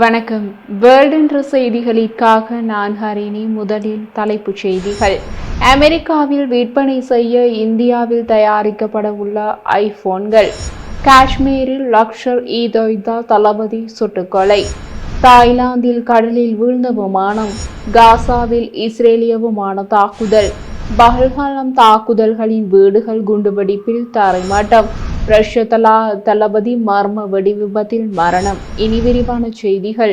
வணக்கம். வேர்ல்ட் என்ற செய்திகளுக்காக நான் ஹரிணி முதலில் தலைப்புச் செய்திகள். அமெரிக்காவில் விற்பனை செய்ய இந்தியாவில் தயாரிக்கப்பட உள்ள ஐபோன்கள். காஷ்மீரில் லக்ஷர் இ தொய்தா தளபதி சுட்டுக்கொலை. தாய்லாந்தில் கடலில் வீழ்ந்த விமானம். காசாவில் இஸ்ரேலிய விமான தாக்குதல். பஹல்காலம் தாக்குதல்களின் வீடுகள் குண்டுவெடிப்பில் தரைமட்டம். ரஷ்ய தலா தளபதி மர்ம வெடி விபத்தில் மரணம். இனி விரிவான செய்திகள்.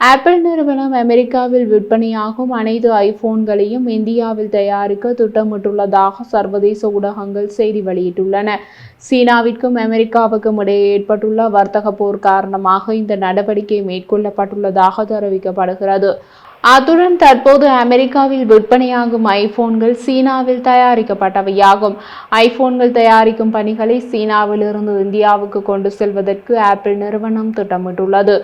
ஆப்பிள் நிறுவனம் அமெரிக்காவில் விற்பனையாகும் அனைத்து ஐபோன்களையும் இந்தியாவில் தயாரிக்க திட்டமிட்டுள்ளதாக சர்வதேச ஊடகங்கள் செய்தி வெளியிட்டுள்ளன. சீனாவிற்கும் அமெரிக்காவுக்கும் இடையே ஏற்பட்டுள்ள வர்த்தக போர் காரணமாக இந்த நடவடிக்கை மேற்கொள்ளப்பட்டுள்ளதாக தெரிவிக்கப்படுகிறது. அத்துடன் தற்போது அமெரிக்காவில் விற்பனையாகும் ஐபோன்கள் சீனாவில் தயாரிக்கப்பட்டவையாகும். ஐபோன்கள் தயாரிக்கும் பணிகளை சீனாவிலிருந்து இந்தியாவுக்கு கொண்டு செல்வதற்கு ஆப்பிள் நிறுவனம் திட்டமிட்டுள்ளது.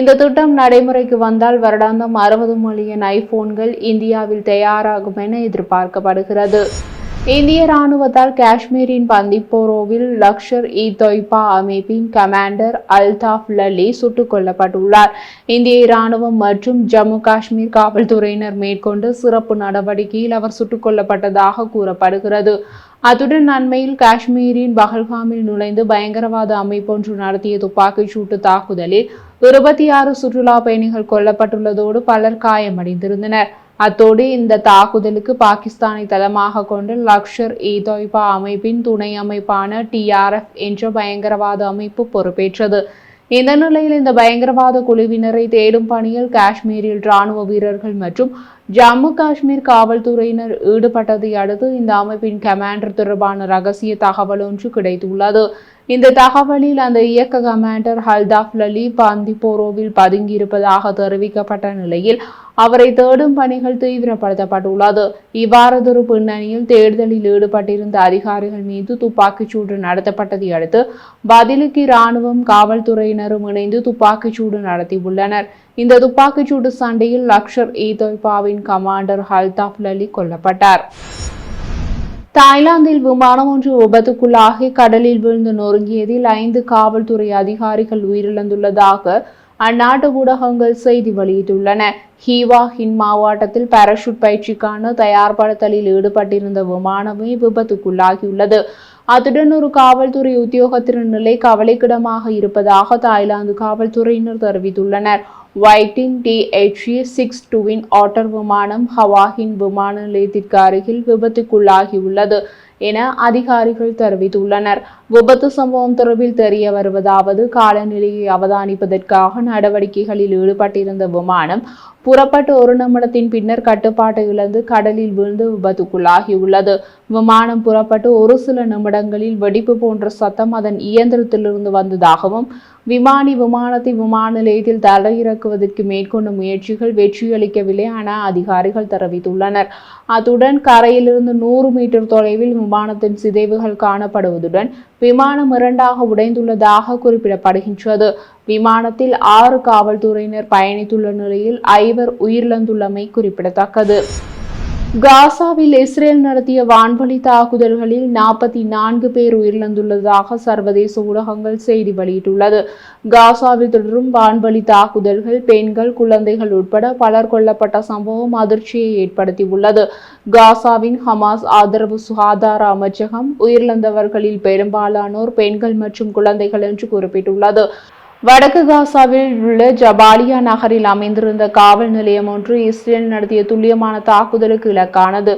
இந்த திட்டம் நடைமுறைக்கு வந்தால் வருடாந்தம் அறுபது மில்லியன் ஐபோன்கள் இந்தியாவில் தயாராகும் என எதிர்பார்க்கப்படுகிறது. இந்திய ராணுவத்தால் காஷ்மீரின் பந்திப்போரோவில் லக்ஷர் இ தொய்பா அமைப்பின் கமாண்டர் அல்தாஃப் லலி சுட்டுக் கொல்லப்பட்டுள்ளார். இந்திய ராணுவம் மற்றும் ஜம்மு காஷ்மீர் காவல்துறையினர் மேற்கொண்ட சிறப்பு நடவடிக்கையில் அவர் சுட்டுக் கொல்லப்பட்டதாக கூறப்படுகிறது. அத்துடன் அண்மையில் காஷ்மீரின் பஹல்காமில் நுழைந்து பயங்கரவாத அமைப்பொன்று நடத்திய துப்பாக்கிச் சூட்டு தாக்குதலில் இருபத்தி ஆறு சுற்றுலா பயணிகள் கொல்லப்பட்டுள்ளதோடு பலர் காயமடைந்திருந்தனர். அத்தோடு இந்த தாக்குதலுக்கு பாகிஸ்தானை தளமாக கொண்டு லக்ஷர் இ தொய்பா அமைப்பின் துணை அமைப்பான டிஆர்எஃப் என்ற பயங்கரவாத அமைப்பு பொறுப்பேற்றது. இந்த நிலையில் இந்த பயங்கரவாத குழுவினரை தேடும் பணியில் காஷ்மீரில் ராணுவ வீரர்கள் மற்றும் ஜம்மு காஷ்மீர் காவல்துறையினர் ஈடுபட்டதை அடுத்து இந்த அமைப்பின் கமாண்டர் தொடர்பான ரகசிய தகவல் ஒன்று கிடைத்துள்ளது. இந்த தகவலில் அந்த இயக்க கமாண்டர் ஹல்தாஃப் லலி பாந்திபோரோவில் பதுங்கியிருப்பதாக தெரிவிக்கப்பட்ட நிலையில் அவரை தேடும் பணிகள் தீவிரப்படுத்தப்பட்டுள்ளது. இவ்வாறதொரு பின்னணியில் தேடுதலில் ஈடுபட்டிருந்த அதிகாரிகள் மீது துப்பாக்கிச்சூடு நடத்தப்பட்டதை அடுத்து பதிலுக்கு இராணுவம் காவல்துறையினரும் இணைந்து துப்பாக்கிச்சூடு நடத்தியுள்ளனர். இந்த துப்பாக்கிச்சூடு சண்டையில் லக்ஷர் இ தொய்பாவின் கமாண்டர் ஹல்தாப் லலி கொல்லப்பட்டார். தாய்லாந்தில் விமானம் ஒன்று விபத்துக்குள்ளாகி கடலில் விழுந்து நொறுங்கியதில் ஐந்து காவல்துறை அதிகாரிகள் உயிரிழந்துள்ளதாக அந்நாட்டு ஊடகங்கள் செய்தி வெளியிட்டுள்ளன. ஹீவா ஹின் மாவட்டத்தில் பாராசூட் பயிற்சிக்கான தயார்படுத்தலில் ஈடுபட்டிருந்த விமானமே விபத்துக்குள்ளாகியுள்ளது. அத்துடன் ஒரு காவல்துறை உத்தியோகத்தின் நிலை கவலைக்கிடமாக இருப்பதாக தாய்லாந்து காவல்துறையினர் தெரிவித்துள்ளனர். வைட்டின் டிஹெச்ஏ சிக்ஸ் டூவின் ஆட்டர் விமானம் ஹவாஹின் விமான நிலையத்திற்கு அருகில் விபத்துக்குள்ளாகியுள்ளது என அதிகாரிகள் தெரிவித்துள்ளனர். விபத்து சம்பவம் தொடர்பில் தெரிய வருவதாவது காலநிலையை அவதானிப்பதற்காக நடவடிக்கைகளில் ஈடுபட்டிருந்த விமானம் புறப்பட்டு ஒரு நிமிடத்தின் பின்னர் கட்டுப்பாட்டை இழந்து கடலில் விழுந்து விபத்துக்குள்ளாகியுள்ளது. விமானம் புறப்பட்டு ஒரு சில நிமிடங்களில் வெடிப்பு போன்ற சத்தம் அதன் இயந்திரத்திலிருந்து வந்ததாகவும் விமானி விமானத்தை விமான நிலையத்தில் தரையிறக்குவதற்கு மேற்கொண்ட முயற்சிகள் வெற்றியளிக்கவில்லை என அதிகாரிகள் தெரிவித்துள்ளனர். அத்துடன் கரையிலிருந்து நூறு மீட்டர் தொலைவில் விமானத்தின் சிதைவுகள் காணப்படுவதுடன் விமானம் இரண்டாக உடைந்துள்ளதாக குறிப்பிடப்படுகின்றது. விமானத்தில் ஆறு காவல்துறையினர் பயணித்துள்ள நிலையில் ஐவர் உயிரிழந்துள்ளமை குறிப்பிடத்தக்கது. காசாவில் இஸ்ரேல் நடத்திய வான்வழி தாக்குதல்களில் நாற்பத்தி நான்கு பேர் உயிரிழந்துள்ளதாக சர்வதேச ஊடகங்கள் செய்தி வெளியிட்டுள்ளது. காசாவில் தொடரும் வான்வழி தாக்குதல்கள் பெண்கள் குழந்தைகள் உட்பட பலர் கொல்லப்பட்ட சம்பவம் அதிர்ச்சியை ஏற்படுத்தியுள்ளது. காசாவின் ஹமாஸ் ஆதரவு சுகாதார அமைச்சகம் உயிரிழந்தவர்களில் பெரும்பாலானோர் பெண்கள் மற்றும் குழந்தைகள் என்று குறிப்பிட்டுள்ளது. வடக்கு காசாவில் உள்ள ஜபாலியா நகரில் அமைந்திருந்த காவல் நிலையம் ஒன்று இஸ்ரேல் நடத்திய துல்லியமான தாக்குதலுக்கு இலக்கானது.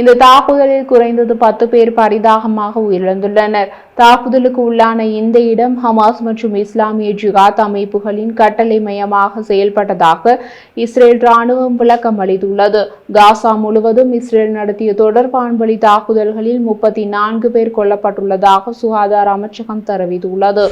இந்த தாக்குதலில் குறைந்தது பத்து பேர் பரிதாகமாக உயிரிழந்துள்ளனர். தாக்குதலுக்கு உள்ளான இந்த இடம் ஹமாஸ் மற்றும் இஸ்லாமிய ஜிகாத் அமைப்புகளின் கட்டளை மையமாக செயல்பட்டதாக இஸ்ரேல் ராணுவம் விளக்கம் அளித்துள்ளது. காசா முழுவதும் இஸ்ரேல் நடத்திய தொடர் வான்வழி தாக்குதல்களில் முப்பத்தி நான்கு பேர் கொல்லப்பட்டுள்ளதாக சுகாதார அமைச்சகம் தெரிவித்துள்ளது.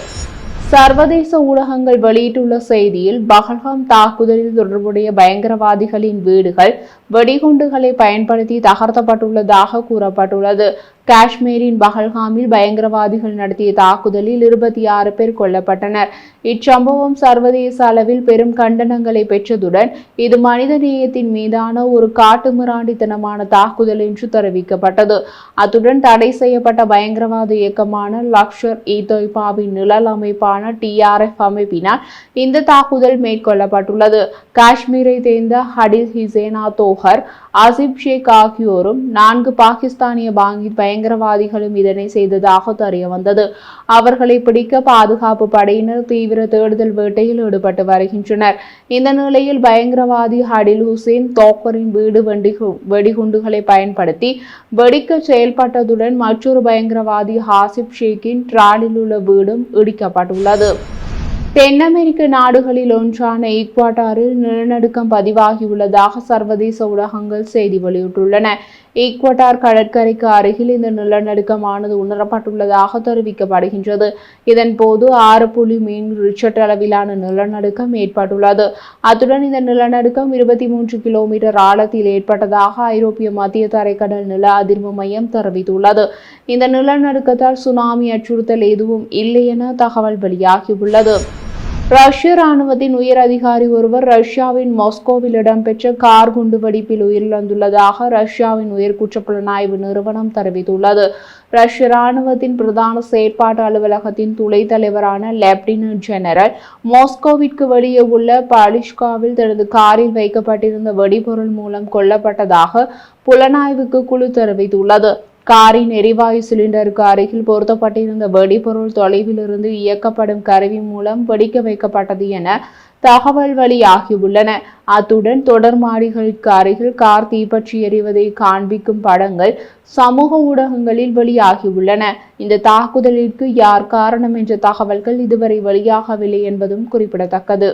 சர்வதேச ஊடகங்கள் வெளியிட்டுள்ள செய்தியில் பஹல்காம் தாக்குதலில் தொடர்புடைய பயங்கரவாதிகளின் வீடுகள் வெடிகுண்டுகளை பயன்படுத்தி தகர்த்தப்பட்டுள்ளதாக கூறப்பட்டுள்ளது. காஷ்மீரின் பஹல்காமில் பயங்கரவாதிகள் நடத்திய தாக்குதலில் இருபத்தி ஆறு பேர் கொல்லப்பட்டனர். இச்சம்பவம் சர்வதேச அளவில் பெரும் கண்டனங்களை பெற்றதுடன் இது மனித நேயத்தின் மீதான ஒரு காட்டுமிராண்டித்தனமான தாக்குதல் என்று தெரிவிக்கப்பட்டது. அத்துடன் தடை செய்யப்பட்ட பயங்கரவாத இயக்கமான லக்ஷர் இ தொய்பாவின் நிழல் அமைப்பான டிஆர்எஃப் அமைப்பினால் இந்த தாக்குதல் மேற்கொள்ளப்பட்டுள்ளது. காஷ்மீரை சேர்ந்த ஹடில் ஹிசேனா தோஹர் ஆசிப் ஷேக் ஆகியோரும் நான்கு பாகிஸ்தானிய பாங்கி பயங்கரவாதிகளும் இதனை செய்ததாக தெரிய வந்தது. அவர்களை பிடிக்க பாதுகாப்பு படையினர் தீவிர தேடுதல் வேட்டையில் ஈடுபட்டு வருகின்றனர். இந்த நிலையில் பயங்கரவாதி ஹடில் ஹுசேன் தோக்கரின் வீடு வெடி வெடிகுண்டுகளை பயன்படுத்தி வெடிக்க செயல்பட்டதுடன் மற்றொரு பயங்கரவாதி ஹாசிப் ஷேக்கின் டிராலில் உள்ள வீடும் இடிக்கப்பட்டுள்ளது. தென் அமெரிக்க நாடுகளில் ஒன்றான ஈக்வாட்டாரில் நிலநடுக்கம் பதிவாகியுள்ளதாக சர்வதேச ஊடகங்கள் செய்தி வெளியிட்டுள்ளன. ஈக்வட்டார் கடற்கரைக்கு அருகில் இந்த நிலநடுக்கமானது உணரப்பட்டுள்ளதாக தெரிவிக்கப்படுகின்றது. இதன் போது ஆறு புள்ளி மீன் ரிச்சர்ட் அளவிலான நிலநடுக்கம் ஏற்பட்டுள்ளது. அத்துடன் இந்த நிலநடுக்கம் இருபத்தி மூன்று கிலோமீட்டர் ஆழத்தில் ஏற்பட்டதாக ஐரோப்பிய மத்திய தரைக்கடல் நில அதிர்வு மையம் தெரிவித்துள்ளது. இந்த நிலநடுக்கத்தால் சுனாமி அச்சுறுத்தல் எதுவும் இல்லை என தகவல் வெளியாகியுள்ளது. ரஷ்ய ராணுவத்தின் உயர் அதிகாரி ஒருவர் ரஷ்யாவின் மாஸ்கோவில் இடம்பெற்ற கார் குண்டுவெடிப்பில் உயிரிழந்துள்ளதாக ரஷ்யாவின் உயர் குற்றப்புலனாய்வு நிறுவனம் தெரிவித்துள்ளது. ரஷ்ய ராணுவத்தின் பிரதான செயற்பாட்டு அலுவலகத்தின் துணை தலைவரான லெப்டினன்ட் ஜெனரல் மாஸ்கோவிற்கு வெளியே உள்ள பாலிஷ்காவில் தனது காரில் வைக்கப்பட்டிருந்த வெடிபொருள் மூலம் கொல்லப்பட்டதாக புலனாய்வுக்கு குழு தெரிவித்துள்ளது. காரின் எரிவாயு சிலிண்டருக்கு அருகில் பொருத்தப்பட்டிருந்த வெடிபொருள் தொலைவிலிருந்து இயக்கப்படும் கருவி மூலம் வெடிக்க வைக்கப்பட்டது என தகவல் வெளியாகியுள்ளன. அத்துடன் தொடர் மாடிகளுக்கு அருகில் கார் தீப்பற்றி எறிவதை காண்பிக்கும் படங்கள் சமூக ஊடகங்களில் வெளியாகியுள்ளன. இந்த தாக்குதலிற்கு யார் காரணம் என்ற தகவல்கள் இதுவரை வெளியாகவில்லை என்பதும் குறிப்பிடத்தக்கது.